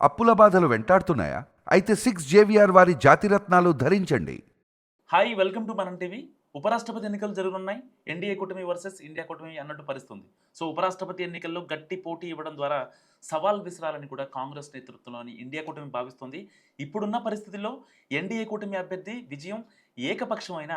అప్పుల బాధలు వెంటాడుతున్నాయా? అయితే సిక్స్ జేవిఆర్ వారి జాతిరత్నాలు ధరించండి. Hi welcome to Manam TV. ఉపరాష్ట్రపతి ఎన్నికలు జరుగుతున్నాయి ఎన్డీఏ కూటమి వర్సెస్ ఇండియా కూటమి అన్నట్టు పరిస్తుంది సో ఉపరాష్ట్రపతి ఎన్నికల్లో గట్టి పోటీ ఇవ్వడం ద్వారా సవాల్ విసరాలని కూడా కాంగ్రెస్ నేతృత్వంలోని ఇండియా కూటమి భావిస్తుంది. ఇప్పుడున్న పరిస్థితుల్లో ఎన్డీఏ కూటమి అభ్యర్థి విజయం ఏకపక్షమైన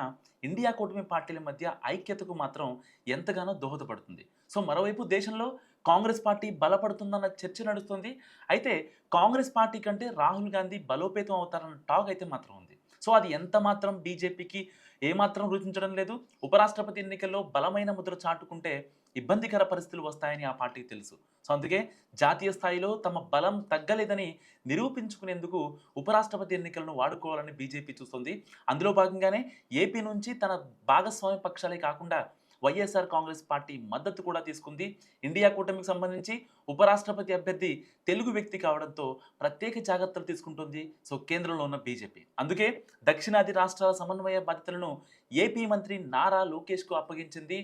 ఇండియా కూటమి పార్టీల మధ్య ఐక్యతకు మాత్రం ఎంతగానో దోహదపడుతుంది. సో మరోవైపు దేశంలో కాంగ్రెస్ పార్టీ బలపడుతుందన్న చర్చ నడుస్తుంది. అయితే కాంగ్రెస్ పార్టీ కంటే రాహుల్ గాంధీ బలోపేతం అవుతారన్న టాక్ అయితే మాత్రం ఉంది. సో అది ఎంత మాత్రం బీజేపీకి ఏమాత్రం రుచించడం లేదు. ఉపరాష్ట్రపతి ఎన్నికల్లో బలమైన ముద్ర చాటుకుంటే ఇబ్బందికర పరిస్థితులు వస్తాయని ఆ పార్టీకి తెలుసు. సో అందుకే జాతీయ స్థాయిలో తమ బలం తగ్గలేదని నిరూపించుకునేందుకు ఉపరాష్ట్రపతి ఎన్నికలను వాడుకోవాలని బీజేపీ చూస్తుంది. అందులో భాగంగానే ఏపీ నుంచి తన భాగస్వామ్య పక్షాలే కాకుండా వైఎస్ఆర్ కాంగ్రెస్ పార్టీ మద్దతు కూడా తీసుకుంది. ఇండియా కూటమికి సంబంధించి ఉపరాష్ట్రపతి అభ్యర్థి తెలుగు వ్యక్తి కావడంతో ప్రత్యేక జాగ్రత్తలు తీసుకుంటుంది. సో కేంద్రంలో ఉన్న బీజేపీ. అందుకే దక్షిణాది రాష్ట్రాల సమన్వయ బాధ్యతలను ఏపీ మంత్రి నారా లోకేష్కు అప్పగించింది.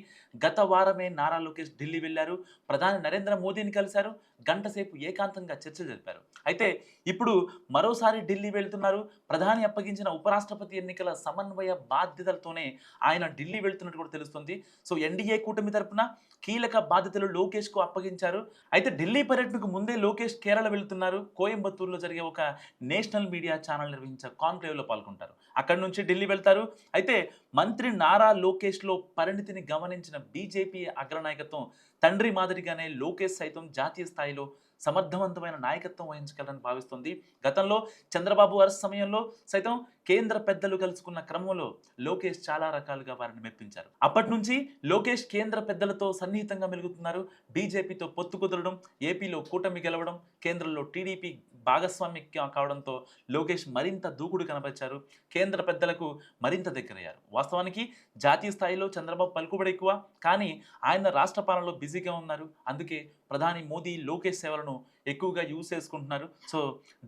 గత వారమే నారా లోకేష్ ఢిల్లీ వెళ్ళారు ప్రధాని నరేంద్ర మోదీని కలిశారు. గంట సేపు ఏకాంతంగా చర్చ జరిపారు. అయితే ఇప్పుడు మరోసారి ఢిల్లీ వెళ్తున్నారు. ప్రధాని అప్పగించిన ఉపరాష్ట్రపతి ఎన్నికల సమన్వయ బాధ్యతలతోనే ఆయన ఢిల్లీ వెళ్తున్నట్టు కూడా తెలుస్తుంది. సో ఎన్డీఏ కూటమి తరపున కీలక బాధ్యతలు లోకేష్కు అప్పగించారు. అయితే ఢిల్లీ పర్యటనకు ముందే లోకేష్ కేరళ వెళ్తున్నారు. కోయంబత్తూరులో జరిగే ఒక నేషనల్ మీడియా ఛానల్ నిర్వహించే కాన్క్లేవ్లో పాల్గొంటారు. అక్కడి నుంచి ఢిల్లీ వెళ్తారు. అయితే మంత్రి నారా లోకేష్లో పరిణితిని గమనించిన బీజేపీ అగ్రనాయకత్వం తండ్రి మాదిరిగానే లోకేష్ సైతం జాతీయ స్థాయిలో సమర్థవంతమైన నాయకత్వం వహించగలని భావిస్తుంది. గతంలో చంద్రబాబు అరెస్ట్ సమయంలో సైతం కేంద్ర పెద్దలు కలుసుకున్న క్రమంలో లోకేష్ చాలా రకాలుగా వారిని మెప్పించారు. అప్పటి నుంచి లోకేష్ కేంద్ర పెద్దలతో సన్నిహితంగా మెలుగుతున్నారు. బీజేపీతో పొత్తు కుదరడం ఏపీలో కూటమి గెలవడం కేంద్రంలో టీడీపీ భాగస్వామి కావడంతో లోకేష్ మరింత దూకుడు కనపరిచారు. కేంద్ర పెద్దలకు మరింత దగ్గరయ్యారు. వాస్తవానికి జాతీయ స్థాయిలో చంద్రబాబు పలుకుబడి ఎక్కువ. కానీ ఆయన రాష్ట్ర పాలనలో బిజీగా ఉన్నారు. అందుకే ప్రధాని మోదీ లోకేష్ సేవలను ఎక్కువగా యూజ్ చేసుకుంటున్నారు. సో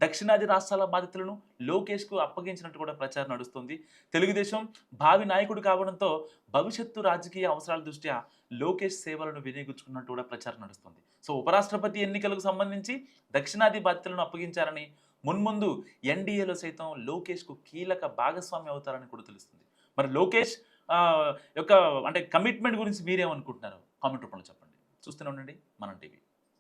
దక్షిణాది రాష్ట్రాల బాధితులను లోకేష్కు అప్పగించినట్టు కూడా ప్రచారం నడుస్తుంది. తెలుగుదేశం భావి నాయకుడు కావడంతో భవిష్యత్తు రాజకీయ అవసరాల దృష్ట్యా లోకేష్ సేవలను వినియోగించుకున్నట్టు కూడా ప్రచారం నడుస్తుంది. సో ఉపరాష్ట్రపతి ఎన్నికలకు సంబంధించి దక్షిణాది బాధ్యతలను అప్పగించారని మున్ముందు ఎన్డీఏలో సైతం లోకేష్కు కీలక భాగస్వామి అవుతారని కూడా తెలుస్తుంది. మరి లోకేష్ యొక్క అంటే కమిట్మెంట్ గురించి మీరేమనుకుంటున్నారు? కామెంట్ రూపంలో చెప్పండి. చూస్తూనే ఉండండి. మనం టీవీ.